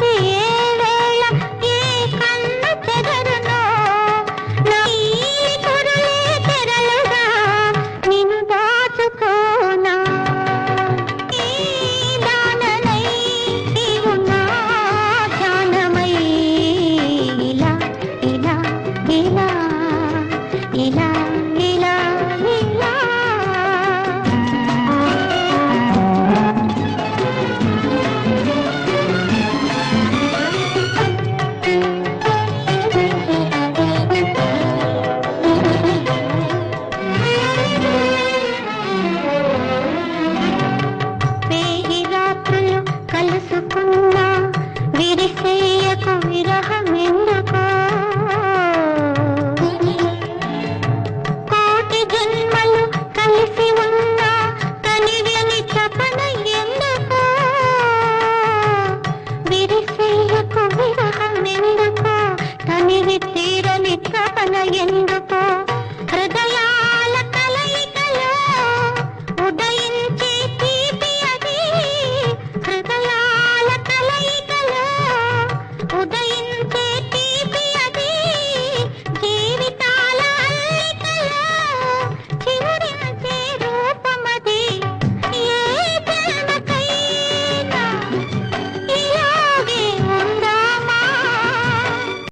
पे తెలుసుకున్నా విరిసేయకు విరహమెందుకో? కోటి జన్మలు కలిసి ఉన్నా తనివిని చపన ఎందుకో విరిసేయకు విరహమెందుకో? తనివి తీరని చపన ఎందుకు